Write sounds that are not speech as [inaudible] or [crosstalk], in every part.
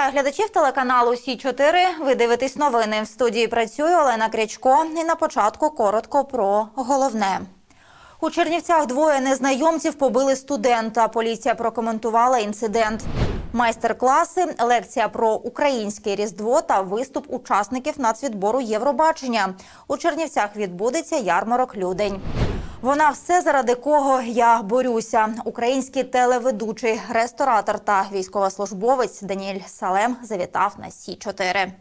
Вітаю глядачів телеканалу Сі 4 Ви дивитесь новини. В студії працює Олена Крячко. І на початку коротко про головне. У Чернівцях двоє незнайомців побили студента. Поліція прокоментувала інцидент. Майстер-класи, лекція про українське різдво та виступ учасників нацвідбору Євробачення. У Чернівцях відбудеться ярмарок Людень. Вона все заради кого я борюся. Український телеведучий, ресторатор та військовослужбовець Даніель Салем завітав на Сі 4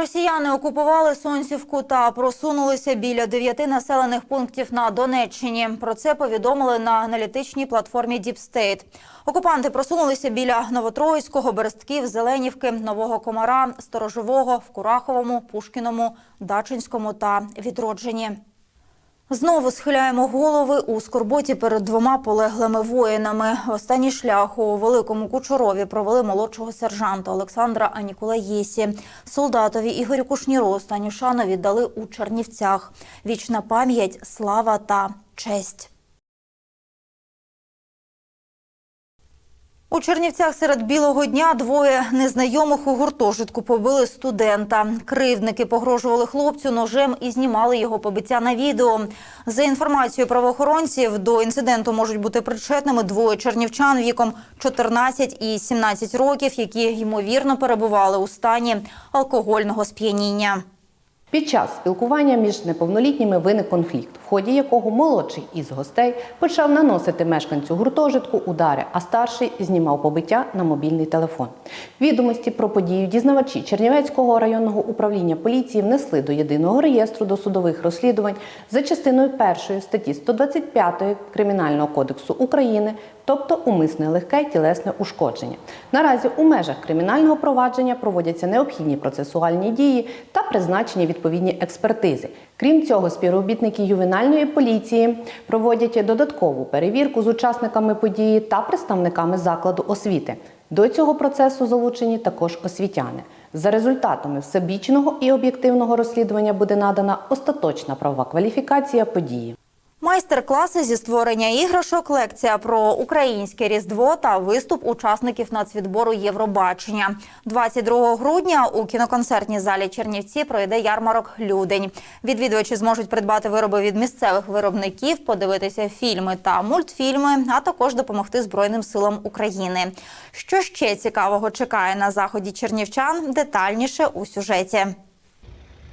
Росіяни окупували Сонцівку та просунулися біля дев'яти населених пунктів на Донеччині. Про це повідомили на аналітичній платформі Діпстейт. Окупанти просунулися біля Новотроїцького, Берестків, Зеленівки, Нового Комара, Сторожового, в Кураховому, Пушкіному, Дачинському та Відродженні. Знову схиляємо голови у скорботі перед двома полеглими воїнами. Останній шлях у Великому Кучурові провели молодшого сержанта Олександра Анікулаєсі. Солдатові Ігорю Кушніру останню шану віддали у Чернівцях. Вічна пам'ять, слава та честь. У Чернівцях серед білого дня двоє незнайомих у гуртожитку побили студента. Кривдники погрожували хлопцю ножем і знімали його побиття на відео. За інформацією правоохоронців, до інциденту можуть бути причетними двоє чернівчан віком 14 і 17 років, які ймовірно перебували у стані алкогольного сп'яніння. Під час спілкування між неповнолітніми виник конфлікт, в ході якого молодший із гостей почав наносити мешканцю гуртожитку удари, а старший знімав побиття на мобільний телефон. Відомості про подію дізнавачі Чернівецького районного управління поліції внесли до єдиного реєстру досудових розслідувань за частиною першої статті 125 Кримінального кодексу України, тобто умисне легке тілесне ушкодження. Наразі у межах кримінального провадження проводяться необхідні процесуальні дії та призначені відповідні експертизи. Крім цього, співробітники ювенальної поліції проводять додаткову перевірку з учасниками події та представниками закладу освіти. До цього процесу залучені також освітяни. За результатами всебічного і об'єктивного розслідування буде надана остаточна правова кваліфікація події. Майстер-класи зі створення іграшок, лекція про українське різдво та виступ учасників нацвідбору Євробачення. 22 грудня у кіноконцертній залі Чернівці пройде ярмарок Людень. Відвідувачі зможуть придбати вироби від місцевих виробників, подивитися фільми та мультфільми, а також допомогти Збройним силам України. Що ще цікавого чекає на заході чернівчан? Детальніше у сюжеті.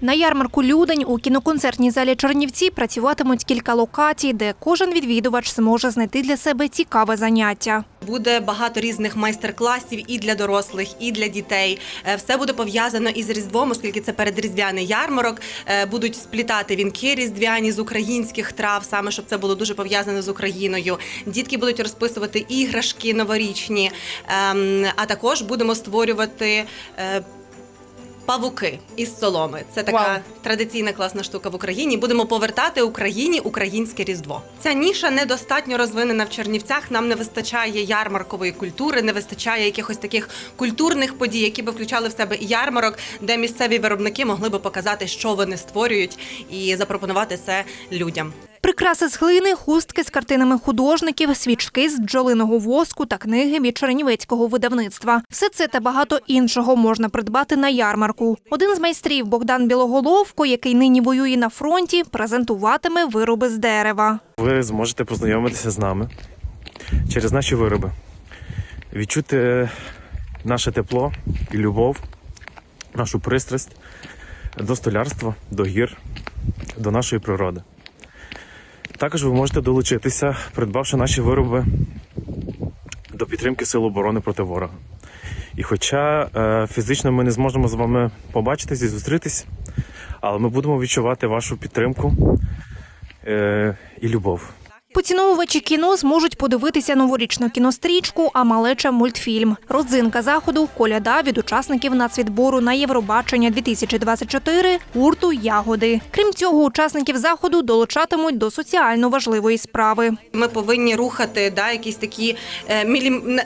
На ярмарку Людень у кіноконцертній залі Чернівці працюватимуть кілька локацій, де кожен відвідувач зможе знайти для себе цікаве заняття. Буде багато різних майстер-класів і для дорослих, і для дітей. Е, Все буде пов'язано із різдвом, оскільки це передріздвяний ярмарок. Е, Будуть сплітати вінки різдвяні з українських трав, саме щоб це було дуже пов'язано з Україною. Дітки будуть розписувати іграшки новорічні, ем, а також будемо створювати. Павуки із соломи це така Вау. традиційна класна штука в Україні. Будемо повертати Україні українське різдво. Ця ніша недостатньо розвинена в Чернівцях. Нам не вистачає ярмаркової культури, не вистачає якихось таких культурних подій, які би включали в себе і ярмарок, де місцеві виробники могли би показати, що вони створюють, і запропонувати це людям. Прикраси з глини, хустки з картинами художників, свічки з бджолиного воску та книги від чернівецького видавництва. Все це та багато іншого можна придбати на ярмарку. Один з майстрів Богдан Білоголовко, який нині воює на фронті, презентуватиме вироби з дерева. Ви зможете познайомитися з нами через наші вироби, відчути наше тепло і любов, нашу пристрасть до столярства, до гір, до нашої природи. Також ви можете долучитися, придбавши наші вироби до підтримки Сил оборони проти ворога. І хоча е, фізично ми не зможемо з вами побачитись і зустрітись, але ми будемо відчувати вашу підтримку е, і любов. Поціновувачі кіно зможуть подивитися новорічну кінострічку, а малеча мультфільм. Родзинка заходу коляда від учасників нацвідбору на Євробачення 2024 гурту Ягоди. Крім цього, учасників заходу долучатимуть до соціально важливої справи. Ми повинні рухати да, якісь такі е,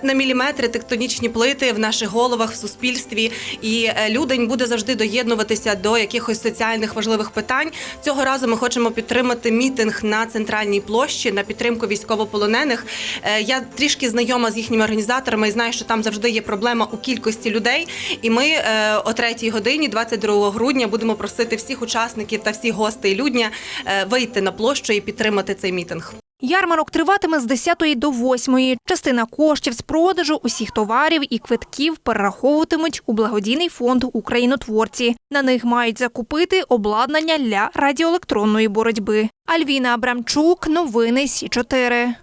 на міліметри тектонічні плити в наших головах в суспільстві. І е, людень буде завжди доєднуватися до якихось соціальних важливих питань. Цього разу ми хочемо підтримати мітинг на центральній площі на підтримку військовополонених. Е, Я трішки знайома з їхніми організаторами і знаю, що там завжди є проблема у кількості людей. І ми е, о 3 годині, 22 грудня, будемо просити всіх учасників та всіх гостей людня е, вийти на площу і підтримати цей мітинг. Ярмарок триватиме з 10 до 8. Частина коштів з продажу усіх товарів і квитків перераховуватимуть у благодійний фонд Українотворці. На них мають закупити обладнання для радіоелектронної боротьби. Альвіна Абрамчук, новини Сі 4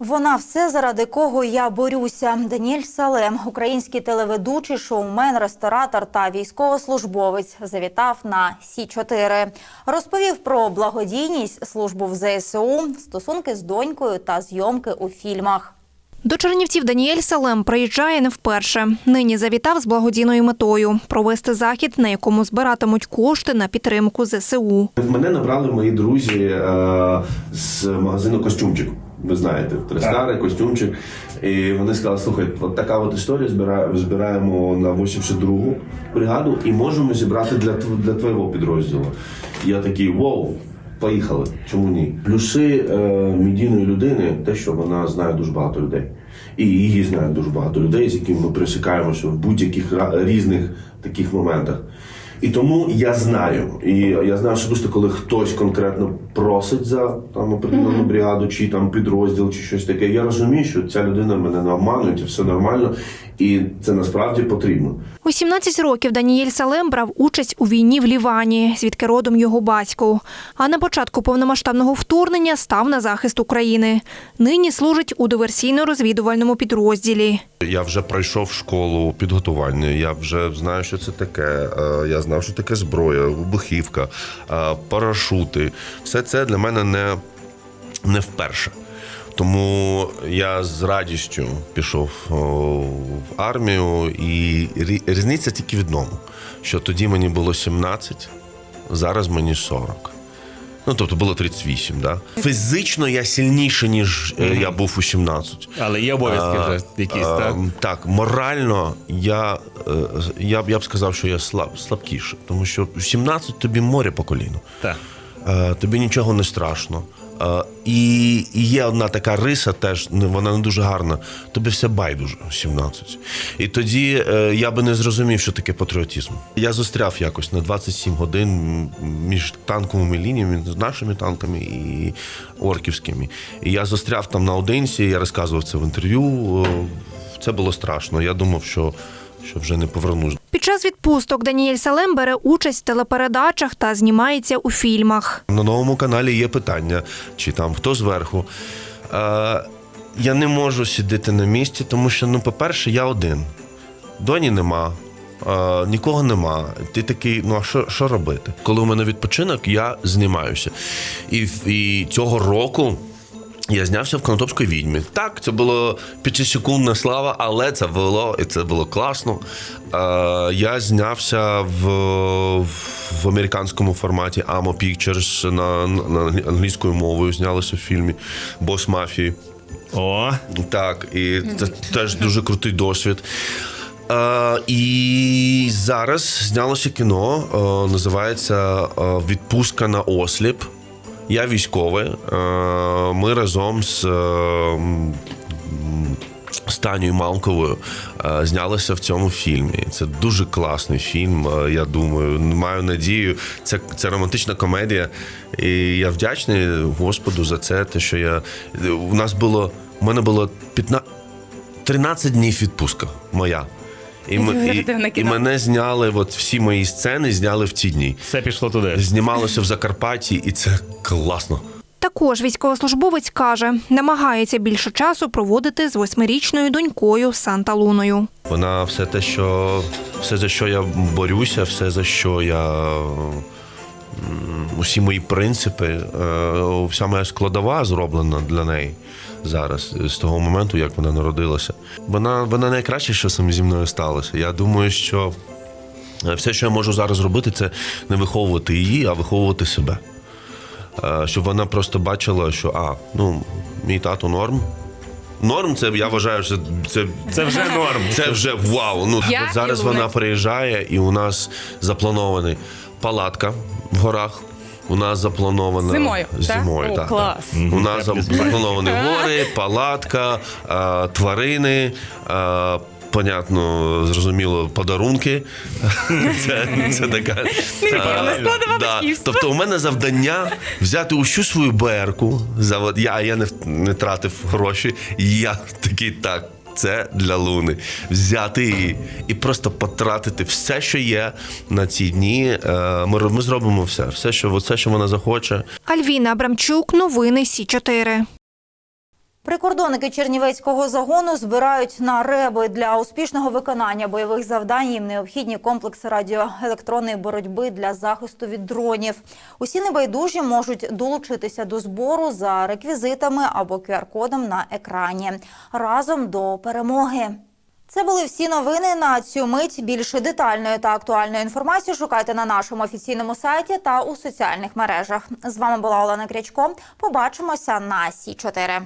Вона все, заради кого я борюся. Даніель Салем, український телеведучий, шоумен, ресторатор та військовослужбовець, завітав на Сі 4 Розповів про благодійність, службу в ЗСУ, стосунки з донькою та зйомки у фільмах. До Чернівців Даніель Салем приїжджає не вперше. Нині завітав з благодійною метою провести захід, на якому збиратимуть кошти на підтримку ЗСУ. Мене набрали мої друзі е, з магазину костюмчик. Ви знаєте, Трескари, костюмчик. І вони сказали: слухай, от така от історія збираємо, на 82-гу бригаду і можемо зібрати для, для твого підрозділу. Я такий вау. Поїхали, чому ні? Плюси е, медійної людини те, що вона знає дуже багато людей. І її знає дуже багато людей, з якими ми пересікаємося в будь-яких різних таких моментах. І тому я знаю, і я знаю особисто, коли хтось конкретно просить за там определену бригаду, чи там підрозділ, чи щось таке. Я розумію, що ця людина мене не обманує, і все нормально, і це насправді потрібно. У 17 років Даніель Салем брав участь у війні в Лівані, звідки родом його батько. А на початку повномасштабного вторгнення став на захист України. Нині служить у диверсійно-розвідувальному підрозділі. Я вже пройшов школу підготування. Я вже знаю, що це таке. Е, Я знав, що таке зброя, вибухівка, парашути. Все це для мене не, не вперше. Тому я з радістю пішов в армію, і різниця тільки в одному, що тоді мені було 17, зараз мені 40. Ну, тобто було 38, да? Фізично я сильніше, ніж е, я був у 17. Але є обов'язки А, вже якісь, а, так? Так, морально я, е, я, б- я б сказав, що я слаб, слабкіше, тому що в 17 тобі море по коліну. Так. Е, Тобі нічого не страшно. Е, І, і є одна така риса, теж не- вона не дуже гарна. Тобі все байдуже в 17. І тоді е, я би не зрозумів, що таке патріотизм. Я застряв якось на 27 годин між танковими лініями, з нашими танками і орківськими. І я застряв там наодинці, я розказував це в інтерв'ю. Е, Це було страшно. Я думав, що, що вже не повернусь. Під час відпусток Даніель Салем бере участь в телепередачах та знімається у фільмах. На новому каналі є питання, чи там хто зверху. Е, я не можу сидіти на місці, тому що, ну, по-перше, я один. Доні нема, е, нікого нема. Ти такий, ну а що, що робити? Коли у мене відпочинок, я знімаюся. І, і цього року. Я знявся в Конотопській відьмі. Так, це було п'ятисекундна слава, але це було і це було класно. Е, я знявся в, в американському форматі Amo Pictures на, на англійською мовою. Знялися в фільмі Бос мафії. О, Так, і це теж дуже крутий досвід. Е, і зараз знялося кіно, е, називається е, Відпустка на осліп. Я військовий. Е, ми разом з. е, Танею Малковою е, знялися в цьому фільмі. Це дуже класний фільм. Я думаю, маю надію. Це, це романтична комедія. І я вдячний Господу за це. Те, що я у нас було у мене було 15, 13 днів відпустка моя. І, ми, і, і мене зняли, от всі мої сцени зняли в ці дні. все пішло туди. Знімалося в Закарпатті, і це класно. Також військовослужбовець каже, намагається більше часу проводити з восьмирічною донькою Санта Луною. Вона все те, що все за що я борюся, все за що я. Усі мої принципи, е, вся моя складова зроблена для неї зараз, з того моменту, як вона народилася. Вона, вона найкраще, що саме зі мною сталося. Я думаю, що е, все, що я можу зараз зробити, це не виховувати її, а виховувати себе. Е, Щоб вона просто бачила, що а, ну, мій тато норм. Норм, це я вважаю, що це Це вже норм. це вже вау. Ну Я от зараз вона приїжджає, і у нас запланований палатка в горах. У нас заплановано Зимою, так? Зимою, О, клас. так. У нас заплановані гори, палатка, тварини. Понятно, зрозуміло, подарунки. [laughs] Це, це така. Невід'ємна е, да. Тобто, у мене завдання взяти усю свою берку. За я, я не, в- не тратив гроші. І я такий так. Це для Луни. Взяти її і просто потратити все, що є на ці дні. Е, Ми, ми зробимо все, все, що, все, що вона захоче. Альвіна Абрамчук, новини Сі 4 Прикордонники Чернівецького загону збирають на реби для успішного виконання бойових завдань. Їм необхідні комплекси радіоелектронної боротьби для захисту від дронів. Усі небайдужі можуть долучитися до збору за реквізитами або QR-кодом на екрані. Разом до перемоги. Це були всі новини на цю мить. Більше детальної та актуальної інформації шукайте на нашому офіційному сайті та у соціальних мережах. З вами була Олена Крячко. Побачимося на Сі 4